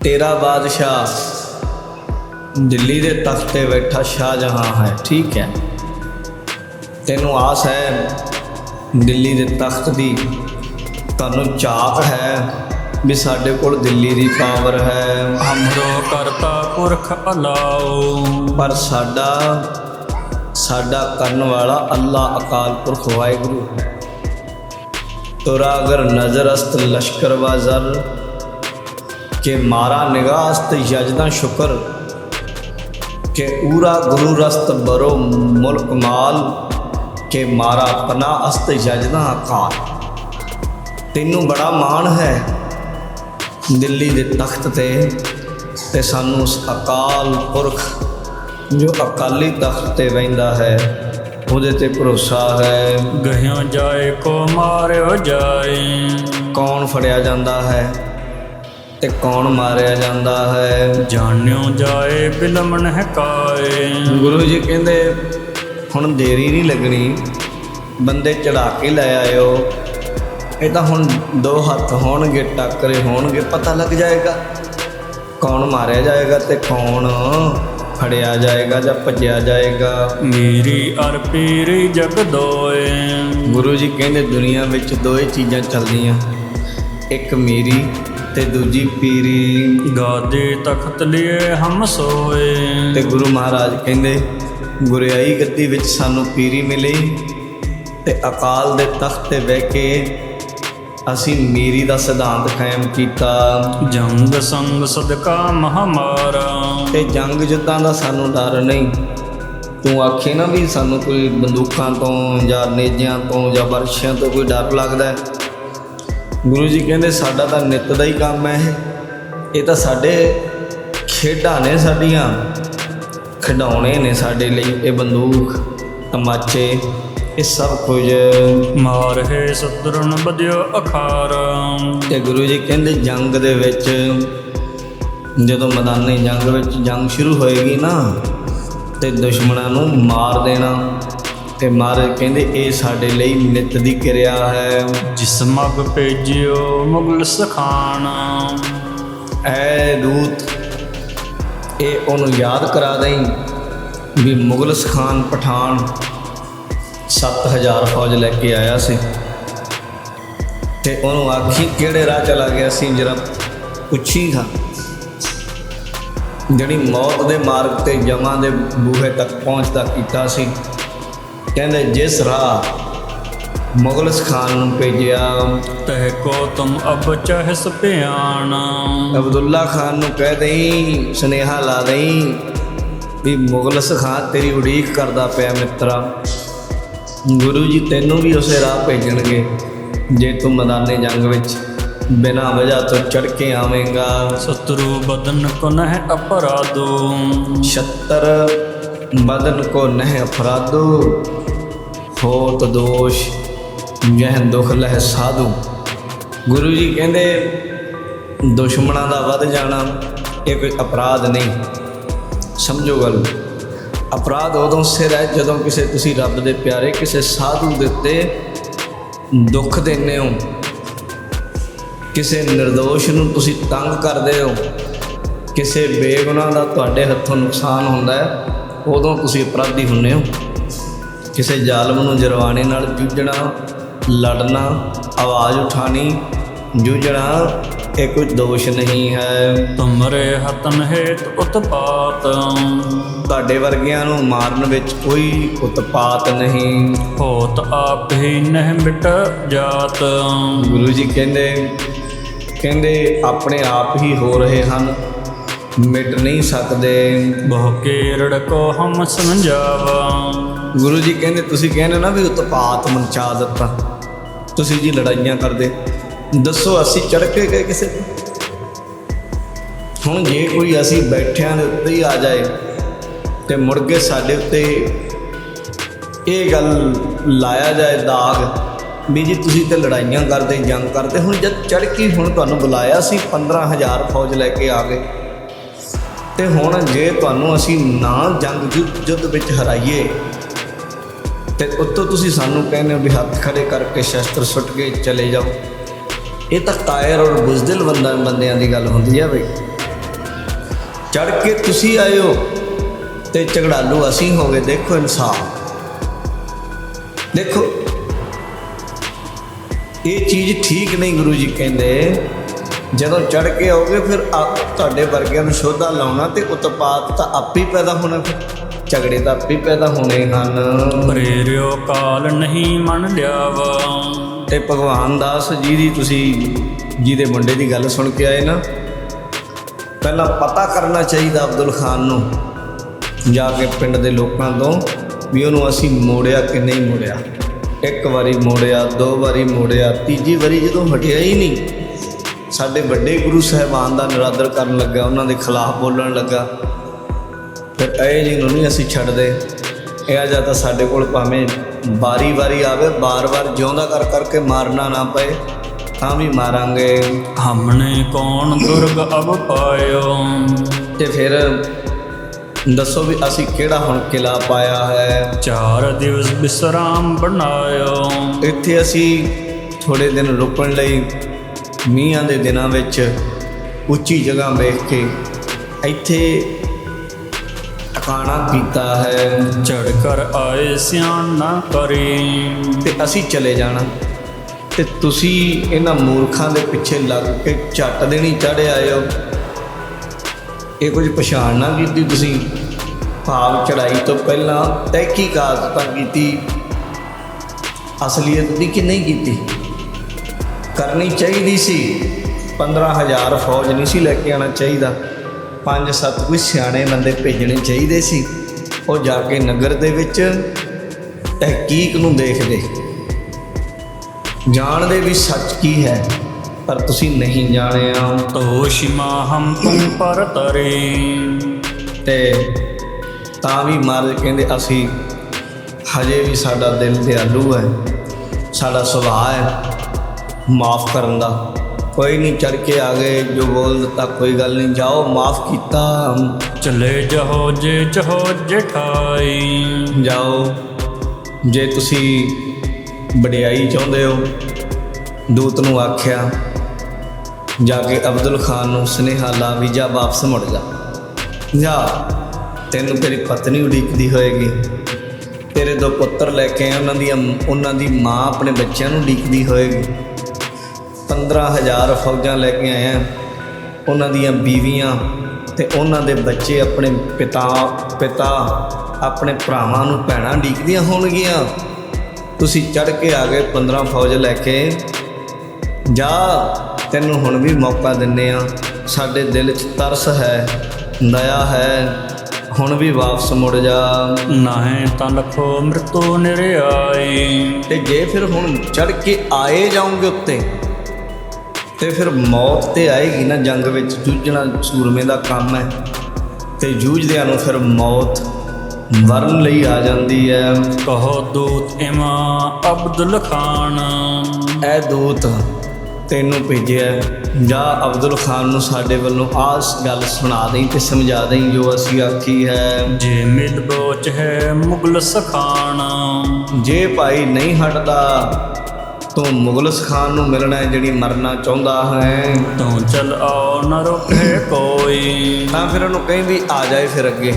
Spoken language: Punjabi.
ਤੇਰਾ ਬਾਦਸ਼ਾਹ ਦਿੱਲੀ ਦੇ ਤਖਤ ਤੇ ਬੈਠਾ ਸ਼ਾਹਜਹਾਂ ਹੈ ਠੀਕ ਹੈ। ਤੈਨੂੰ ਆਸ ਹੈ ਦਿੱਲੀ ਦੇ ਤਖਤ ਦੀ? ਤੁਹਾਨੂੰ ਝਾਕ ਹੈ ਵੀ ਸਾਡੇ ਕੋਲ ਦਿੱਲੀ ਦੀ ਪਾਵਰ ਹੈ। ਹਮਰੋ ਕਰਤਾ ਪੁਰਖ ਅਲਾਓ। ਪਰ ਸਾਡਾ ਸਾਡਾ ਕਰਨ ਵਾਲਾ ਅੱਲਾ ਅਕਾਲ ਪੁਰਖ ਵਾਹਿਗੁਰੂ। ਤੋਰਾ ਅਗਰ ਨਜ਼ਰ ਅਸਤ ਲਸ਼ਕਰ ਬਾਜ਼ਰ ਕਿ ਮਾਰਾ ਨਿਗਾਹਸਤ ਯਜਦਾ ਸ਼ੁਕਰ ਕਿ ਊਰਾ ਗੁਰੂ ਰਸਤ ਬਰੋ ਮੁਲਕ ਮਾਲ ਕਿ ਮਾਰਾ ਪਨਾ ਅਸਤ ਯਜਦਾ ਅਕਾਲ। ਤੈਨੂੰ ਬੜਾ ਮਾਣ ਹੈ ਦਿੱਲੀ ਦੇ ਤਖਤ ਤੇ ਤੇ ਸਾਨੂੰ ਉਸ ਅਕਾਲ ਪੁਰਖ ਜੋ ਅਕਾਲੀ ਤਖਤ ਤੇ ਬੈੰਦਾ ਹੈ ਉਹਦੇ ਤੇ ਭਰੋਸਾ ਹੈ। ਗਹਿਓ ਜਾਏ ਕੋ ਮਾਰਿਓ ਜਾਏ। ਕੌਣ ਫੜਿਆ ਜਾਂਦਾ ਹੈ? ਤੇ ਕੌਣ ਮਾਰਿਆ ਜਾਂਦਾ ਹੈ? ਜਾਣਿਓ ਜਾਏ ਬਿਲਮਨ ਹੈ ਕਾਏ। ਗੁਰੂ ਜੀ ਕਹਿੰਦੇ ਹੁਣ ਦੇਰੀ ਨਹੀਂ ਲੱਗਣੀ। ਬੰਦੇ ਚੜਾ ਕੇ ਲੈ ਆਇਓ। ਇਹ ਤਾਂ ਹੁਣ ਦੋ ਹੱਥ ਹੋਣਗੇ ਟੱਕਰੇ ਹੋਣਗੇ ਪਤਾ ਲੱਗ ਜਾਏਗਾ ਕੌਣ ਮਾਰਿਆ ਜਾਏਗਾ ਤੇ ਕੌਣ ਫੜਿਆ ਜਾਏਗਾ ਜਾਂ ਭੱਜਿਆ ਜਾਏਗਾ। ਮੇਰੀ ਅਰ ਪੀਰੀ ਜਗ ਦੋਏ। ਗੁਰੂ ਜੀ ਕਹਿੰਦੇ ਦੁਨੀਆ ਵਿੱਚ ਦੋ ਹੀ ਚੀਜ਼ਾਂ ਚੱਲਦੀਆਂ। ਇੱਕ ਮੇਰੀ ਤੇ ਦੂਜੀ ਪੀਰੀ। ਗਾਦੇ ਤਖਤ ਲਿਏ ਹਮ ਸੋਏ। ਤੇ ਗੁਰੂ ਮਹਾਰਾਜ ਕਹਿੰਦੇ ਗੁਰਿਆਈ ਗੱਦੀ ਵਿੱਚ ਸਾਨੂੰ ਪੀਰੀ ਮਿਲੀ ਤੇ ਅਕਾਲ ਦੇ ਤਖਤ ਤੇ ਬਹਿ ਕੇ ਅਸੀਂ ਮੀਰੀ ਦਾ ਸਿਧਾਂਤ ਕਾਇਮ ਕੀਤਾ। ਜੰਗ ਸੰਗ ਸਦਕਾ ਮਹਮਾਰਾ। ਤੇ ਜੰਗ ਜੁੱਦਾਂ ਦਾ ਸਾਨੂੰ ਡਰ ਨਹੀਂ। ਤੂੰ ਆਖੇ ਨਾ ਵੀ ਸਾਨੂੰ ਕੋਈ ਬੰਦੂਕਾਂ ਤੋਂ ਜਾਂ ਨੇਜਿਆਂ ਤੋਂ ਜਾਂ ਵਰਸ਼ਿਆਂ ਤੋਂ ਕੋਈ ਡਰ ਲੱਗਦਾ ਹੈ? ਗੁਰੂ ਜੀ ਕਹਿੰਦੇ ਸਾਡਾ ਤਾਂ ਨਿੱਤ ਦਾ ਹੀ ਕੰਮ ਹੈ ਇਹ। ਇਹ ਤਾਂ ਸਾਡੇ ਖੇਡਾਂ ਨੇ ਸਾਡੀਆਂ ਖਿਡੌਣੇ ਨੇ ਸਾਡੇ ਲਈ ਇਹ ਬੰਦੂਕ ਤਮਾਚੇ ਇਹ ਸਭ ਕੁਝ। ਮਾਰ ਹੈ ਸਤਰਨ ਬਦਿਓ ਅਖਾਰਾ। ਤੇ ਗੁਰੂ ਜੀ ਕਹਿੰਦੇ ਜੰਗ ਦੇ ਵਿੱਚ ਜਦੋਂ ਮੈਦਾਨੀ ਜੰਗ ਵਿੱਚ ਜੰਗ ਸ਼ੁਰੂ ਹੋਏਗੀ ਨਾ ਤੇ ਦੁਸ਼ਮਣਾਂ ਨੂੰ ਮਾਰ ਦੇਣਾ। ਤੇ ਮਹਾਰਾਜ ਕਹਿੰਦੇ, ਇਹ ਸਾਡੇ ਲਈ ਨਿਤ ਦੀ ਕਿਰਿਆ ਹੈ। ਜਿਸ ਮਗ ਭੇਜਿਓ ਮੁਗਲ ਸਖਾਨ ਐ ਦੂਤ ਇਹ ਉਹਨੂੰ ਯਾਦ ਕਰਾ ਦਈ ਵੀ ਮੁਗਲ ਸਖਾਨ ਪਠਾਨ 7000 ਫੌਜ ਲੈ ਕੇ ਆਇਆ ਸੀ। ਤੇ ਉਹਨੂੰ ਆਖੀ, ਕਿਹੜੇ ਰਾਹ ਚਲਾ ਗਿਆ ਸੀ? ਜਰਾ ਪੁੱਛੀ ਹਾਂ। ਜਿਹੜੀ ਮੌਤ ਦੇ ਮਾਰਗ ਤੇ ਜਮਾਂ ਦੇ ਬੂਹੇ ਤੱਕ ਪਹੁੰਚਦਾ ਕੀਤਾ ਸੀ। ਕਹਿੰਦੇ ਜਿਸ ਰਾਹ ਮੁਗਲ ਖਾਨ ਨੂੰ ਭੇਜਿਆ ਤਹ ਕੋ ਤੁਮ ਅਬ ਚਹਸ ਪਿਆਣ ਅਬਦੁੱਲਾ ਖਾਨ ਨੂੰ ਕਹਿ ਦੇਈ ਸੁਨੇਹਾ ਲਾ ਦੇਈ ਵੀ ਮੁਗਲਸ ਖਾਨ ਤੇਰੀ ਉਡੀਕ ਕਰਦਾ ਪਿਆ ਮਿੱਤਰਾ। ਗੁਰੂ ਜੀ ਤੈਨੂੰ ਵੀ ਉਸੇ ਰਾਹ ਭੇਜਣਗੇ ਜੇ ਤੂੰ ਮੈਦਾਨੇ ਜੰਗ ਵਿੱਚ ਬਿਨਾਂ ਵਜ੍ਹਾ ਤੋਂ ਚੜ ਕੇ ਆਵੇਂਗਾ। ਸਤਰੂ ਬਦਨ ਕੋ ਨਹਿ ਅਪਰਾਧੋ। 76 ਬਦਨ ਕੋ ਨਹਿ ਅਪਰਾਧੋ ਹੋਤ ਦੋਸ਼ ਜਹ ਦੁਖ ਲਹਿ ਸਾਧੂ। ਗੁਰੂ ਜੀ ਕਹਿੰਦੇ, ਦੁਸ਼ਮਣਾਂ ਦਾ ਵੱਧ ਜਾਣਾ, ਇਹ ਕੋਈ ਅਪਰਾਧ ਨਹੀਂ। ਸਮਝੋ ਗੱਲ। ਅਪਰਾਧ ਉਦੋਂ ਸਿਰ ਹੈ ਜਦੋਂ ਕਿਸੇ ਤੁਸੀਂ ਰੱਬ ਦੇ ਪਿਆਰੇ, ਕਿਸੇ ਸਾਧੂ ਦੇ ਉੱਤੇ ਦੁੱਖ ਦਿੰਦੇ ਹੋ। ਕਿਸੇ નિર્ਦੋਸ਼ ਨੂੰ ਤੁਸੀਂ ਤੰਗ ਕਰਦੇ ਹੋ। ਕਿਸੇ ਬੇਗੁਨਾਹ ਦਾ ਤੁਹਾਡੇ ਹੱਥੋਂ ਨੁਕਸਾਨ ਹੁੰਦਾ ਹੈ। ਉਦੋਂ ਤੁਸੀਂ ਅਪਰਾਧੀ ਹੁੰਦੇ ਹੋ। ਕਿਸੇ ਜ਼ਾਲਮ ਨੂੰ ਜਰਵਾਣੇ ਨਾਲ ਜੂਝਣਾ ਲੜਨਾ ਆਵਾਜ਼ ਉਠਾਣੀ ਜੂਝਣਾ ਇਹ ਕੋਈ ਦੋਸ਼ ਨਹੀਂ ਹੈ। ਤੁਮਰੇ ਹਤਨ ਹੇਤ ਉਤਪਾਤ। ਤੁਹਾਡੇ ਵਰਗਿਆਂ ਨੂੰ ਮਾਰਨ ਵਿੱਚ ਕੋਈ ਉਤਪਾਤ ਨਹੀਂ। ਹੋਤ ਆਪ ਹੀ ਨਹਿ ਮਿਟ ਜਾਤ। ਗੁਰੂ ਜੀ ਕਹਿੰਦੇ ਕਹਿੰਦੇ ਆਪਣੇ ਆਪ ਹੀ ਹੋ ਰਹੇ ਹਨ। ਮਿਟ ਨਹੀਂ ਸਕਦੇ। ਬਹੁ ਕੇਰੜ ਕੋ ਹਮ ਸਮਝਾਵਾ। ਗੁਰੂ ਜੀ ਕਹਿੰਦੇ ਤੁਸੀਂ ਕਹਿੰਦੇ ਨਾ ਵੀ ਉਤਪਾਤ ਮਚਾ ਦਿੱਤਾ। ਤੁਸੀਂ ਜੀ ਲੜਾਈਆਂ ਕਰਦੇ। ਦੱਸੋ ਅਸੀਂ ਚੜ ਕੇ ਗਏ ਕਿਸੇ? ਹੁਣ ਜੇ ਕੋਈ ਅਸੀਂ ਬੈਠਿਆਂ ਦੇ ਉੱਤੇ ਹੀ ਆ ਜਾਏ ਤੇ ਮੁੜ ਕੇ ਸਾਡੇ ਉੱਤੇ ਇਹ ਗੱਲ ਲਾਇਆ ਜਾਏ ਦਾਗ ਵੀ ਜੀ ਤੁਸੀਂ ਤੇ ਲੜਾਈਆਂ ਕਰਦੇ ਜੰਗ ਕਰਦੇ। ਹੁਣ ਜਦ ਚੜ ਕੇ ਹੁਣ ਤੁਹਾਨੂੰ ਬੁਲਾਇਆ ਸੀ 15000 ਫੌਜ ਲੈ ਕੇ ਆ ਗਏ। ਤੇ ਹੁਣ ਜੇ ਤੁਹਾਨੂੰ ਅਸੀਂ ਨਾ ਜੰਗ ਯੁੱਧ ਯੁੱਧ ਵਿੱਚ ਹਰਾਈਏ, ਤੇ ਉੱਤੋਂ ਤੁਸੀਂ ਸਾਨੂੰ ਕਹਿੰਦੇ ਹੋ ਵੀ ਹੱਥ ਖੜੇ ਕਰਕੇ ਸ਼ਸਤਰ ਸੁੱਟ ਕੇ ਚਲੇ ਜਾਓ। ਇਹ ਤਾਂ ਕਾਇਰ ਔਰ ਬੁਜ਼ਦਿਲ ਬੰਦਾ ਬੰਦਿਆਂ ਦੀ ਗੱਲ ਹੁੰਦੀ ਹੈ ਬਈ। ਚੜ ਕੇ ਤੁਸੀਂ ਆਇਓ ਤੇ ਝਗੜਾਲੂ ਅਸੀਂ ਹੋ ਗਏ ਦੇਖੋ ਇਨਸਾਫ। ਦੇਖੋ, ਇਹ ਚੀਜ਼ ਠੀਕ ਨਹੀਂ ਗੁਰੂ ਜੀ ਕਹਿੰਦੇ। ਜਦੋਂ ਚੜ ਕੇ ਆਓਗੇ ਫਿਰ ਤੁਹਾਡੇ ਵਰਗਿਆਂ ਨੂੰ ਸ਼ੋਧਾ ਲਾਉਣਾ ਤੇ ਉਤਪਾਤ ਤਾਂ ਆਪੇ ਹੀ ਪੈਦਾ ਹੋਣਾ ਫਿਰ। ਝਗੜੇ ਤਾਂ ਆਪੇ ਹੀ ਪੈਦਾ ਹੋਣੇ ਹਨ। ਪ੍ਰੇਰਿਓ ਕਾਲ ਨਹੀਂ ਮੰਨ ਲਿਆਵਾ। ਤੇ ਭਗਵਾਨ ਦਾਸ ਜੀ ਦੀ ਤੁਸੀਂ ਜਿਹਦੇ ਮੁੰਡੇ ਦੀ ਗੱਲ ਸੁਣ ਕੇ ਆਏ ਨਾ ਪਹਿਲਾਂ ਪਤਾ ਕਰਨਾ ਚਾਹੀਦਾ ਅਬਦੁਲ ਖਾਨ ਨੂੰ ਜਾ ਕੇ ਪਿੰਡ ਦੇ ਲੋਕਾਂ ਤੋਂ ਵੀ ਉਹਨੂੰ ਅਸੀਂ ਮੋੜਿਆ ਕਿ ਨਹੀਂ ਮੋੜਿਆ। ਇੱਕ ਵਾਰੀ ਮੋੜਿਆ ਦੋ ਵਾਰੀ ਮੋੜਿਆ ਤੀਜੀ ਵਾਰੀ ਜਦੋਂ ਹਟਿਆ ਹੀ ਨਹੀਂ ਸਾਡੇ ਵੱਡੇ ਗੁਰੂ ਸਾਹਿਬਾਨ ਦਾ ਨਿਰਾਦਰ ਕਰਨ ਲੱਗਾ ਉਹਨਾਂ ਦੇ ਖਿਲਾਫ ਬੋਲਣ ਲੱਗਾ। ਫਿਰ ਇਹ ਜੀ ਨੂੰ ਨਹੀਂ ਅਸੀਂ ਛੱਡਦੇ। ਇਹ ਆ ਜਾਂ ਤਾਂ ਸਾਡੇ ਕੋਲ ਭਾਵੇਂ ਵਾਰੀ ਆਵੇ ਬਾਰ-ਬਾਰ ਜਿਉਂਦਾ ਕਰ ਕਰਕੇ ਮਾਰਨਾ ਨਾ ਪਏ ਤਾਂ ਵੀ ਮਾਰਾਂਗੇ। ਹਮਨੇ ਕੌਣ ਦੁਰਗ ਅਬ ਪਾਇਓ? ਤੇ ਫਿਰ ਦੱਸੋ ਵੀ ਅਸੀਂ ਕਿਹੜਾ ਹੁਣ ਕਿਲਾ ਪਾਇਆ ਹੈ? ਚਾਰ ਦਿਵਸ ਬਿਸਰਾਮ ਬਣਾਇਓ। ਇੱਥੇ ਅਸੀਂ ਥੋੜੇ ਦਿਨ ਰੁਕਣ ਲਈ ਮੀਂਹਾਂ ਦੇ ਦਿਨਾਂ ਵਿੱਚ ਉੱਚੀ ਜਗ੍ਹਾ ਵੇਖ ਕੇ ਇੱਥੇ ਟਿਕਾਣਾ ਕੀਤਾ ਹੈ। ਚੜ ਕਰ ਆਏ ਸਿਆਣ ਨਾ ਕਰੀ ਤੇ ਅਸੀਂ ਚਲੇ ਜਾਣਾ। ਤੇ ਤੁਸੀਂ ਇਹਨਾਂ ਮੂਰਖਾਂ ਦੇ ਪਿੱਛੇ ਲੱਗ ਕੇ ਝੱਟ ਦੇਣੀ ਚੜ੍ਹ ਆਏ ਹੋ। ਇਹ ਕੁਝ ਪਛਾਣ ਨਾ ਕੀਤੀ ਤੁਸੀਂ। ਭਾਵ ਚੜਾਈ ਤੋਂ ਪਹਿਲਾਂ ਤਹਿਕੀਕਾਤ ਤਾਂ ਕੀਤੀ। ਅਸਲੀਅਤ ਦੀ ਕਿ ਨਹੀਂ ਕੀਤੀ? ਕਰਨੀ ਚਾਹੀਦੀ ਸੀ। 15000 ਫੌਜ ਨਹੀਂ ਸੀ ਲੈ ਕੇ ਆਣਾ ਚਾਹੀਦਾ। ਪੰਜ ਸੱਤ ਕੋਈ ਸਿਆਣੇ ਬੰਦੇ ਭੇਜਣੇ ਚਾਹੀਦੇ ਸੀ। ਉਹ ਜਾ ਕੇ ਨਗਰ ਦੇ ਵਿੱਚ ਤਹਿਕੀਕ ਨੂੰ ਦੇਖਦੇ। ਜਾਣਦੇ ਵੀ ਸੱਚ ਕੀ ਹੈ ਪਰ ਤੁਸੀਂ ਨਹੀਂ ਜਾਣਿਆ। ਤੋਸ਼ਿਮਾ ਹਮ ਤੁਮ ਪਰ ਤਰੇ। ਤੇ ਤਾਂ ਵੀ ਮਹਾਰਾਜ ਕਹਿੰਦੇ ਅਸੀਂ ਹਜੇ ਵੀ ਸਾਡਾ ਦਿਲ ਦਿਆਲੂ ਹੈ ਸਾਡਾ ਸੁਭਾਅ ਹੈ। ਮਾਫ ਕਰਨ ਦਾ। ਕੋਈ ਨਹੀਂ ਚੜ ਕੇ ਆ ਗਏ ਜੋ ਬੋਲ ਦਿੱਤਾ ਕੋਈ ਗੱਲ ਨਹੀਂ ਜਾਓ ਮਾਫ ਕੀਤਾ। ਚਲੇ ਜਹੋ ਜੇ ਜਹੋ ਜਠਾਈ। ਜਾਓ ਜੇ ਤੁਸੀਂ ਵਡਿਆਈ ਚਾਹੁੰਦੇ ਹੋ। ਦੂਤ ਨੂੰ ਆਖਿਆ ਜਾ ਕੇ ਅਬਦੁਲ ਖਾਨ ਨੂੰ ਸੁਨੇਹਾ ਲਾ ਵੀ ਜਾ ਵਾਪਸ ਮੁੜ ਜਾ। ਜਾ ਤੈਨੂੰ ਤੇਰੀ ਪਤਨੀ ਉਡੀਕਦੀ ਹੋਏਗੀ। ਤੇਰੇ ਦੋ ਪੁੱਤਰ ਲੈ ਕੇ ਆਏ ਉਹਨਾਂ ਦੀ ਉਹਨਾਂ ਦੀ ਮਾਂ ਆਪਣੇ ਬੱਚਿਆਂ ਨੂੰ ਉਡੀਕਦੀ ਹੋਏਗੀ। 15000 ਫੌਜਾਂ ਲੈ ਕੇ ਆਏ ਆ। ਉਹਨਾਂ ਦੀਆਂ ਬੀਵੀਆਂ ਤੇ ਉਹਨਾਂ ਦੇ ਬੱਚੇ ਆਪਣੇ ਪਿਤਾ ਪਿਤਾ ਆਪਣੇ ਭਰਾਵਾਂ ਨੂੰ ਭੈਣਾਂ ਡੀਕਦੀਆਂ ਹੋਣਗੀਆਂ। ਤੁਸੀਂ ਚੜ ਕੇ ਆ ਗਏ 15 ਫੌਜ ਲੈ ਕੇ। ਜਾ ਤੈਨੂੰ ਹੁਣ ਵੀ ਮੌਕਾ ਦਿੰਨੇ ਆ। ਸਾਡੇ ਦਿਲ 'ਚ ਤਰਸ ਹੈ ਦਇਆ ਹੈ। ਹੁਣ ਵੀ ਵਾਪਸ ਮੁੜ ਜਾ। ਨਾਹੀਂ ਤਾਂ ਲਖੋ ਮ੍ਰਿਤੂ ਨਿਰਿਆਈ ਤੇ ਜੇ ਫਿਰ ਹੁਣ ਚੜ ਕੇ ਆਏ ਜਾਓਗੇ ਉੱਤੇ ਤੇ ਫਿਰ ਮੌਤ ਤੇ ਆਏਗੀ ਨਾ ਜੰਗ ਵਿੱਚ ਜੂਝਣਾ ਸੂਰਮੇ ਦਾ ਕੰਮ ਹੈ। ਤੇ ਜੂਝਦਿਆਂ ਨੂੰ ਫਿਰ ਮੌਤ ਵਰਨ ਲਈ ਆ ਜਾਂਦੀ ਹੈ। ਕਹੋ ਦੂਤ ਇਮਾ ਅਬਦੁਲ ਖਾਨ। ਇਹ ਦੂਤ ਤੈਨੂੰ ਭੇਜਿਆ। ਜਾ ਅਬਦੁਲ ਖਾਨ ਨੂੰ ਸਾਡੇ ਵੱਲੋਂ ਆਸ ਗੱਲ ਸੁਣਾ ਦੇਈ ਤੇ ਸਮਝਾ ਦੇਈ ਜੋ ਅਸੀਂ ਆਖੀ ਹੈ। ਜੇ ਮਿਲ ਬੋਚ ਹੈ ਮੁਗਲ ਸਖਾਨ। ਜੇ ਭਾਈ ਨਹੀਂ ਹਟਦਾ ਤੂੰ ਮੁਗਲਸ ਖਾਨ ਨੂੰ ਮਿਲਣਾ ਹੈ ਜਿਹੜੀ ਮਰਨਾ ਚਾਹੁੰਦਾ ਹੈ। ਤੂੰ ਚਲ ਆਓ ਨ ਰੁਕੇ ਕੋਈ। ਤਾਂ ਫਿਰ ਉਹਨੂੰ ਕਹੀਂ ਵੀ ਆ ਜਾਏ ਫਿਰ ਅੱਗੇ।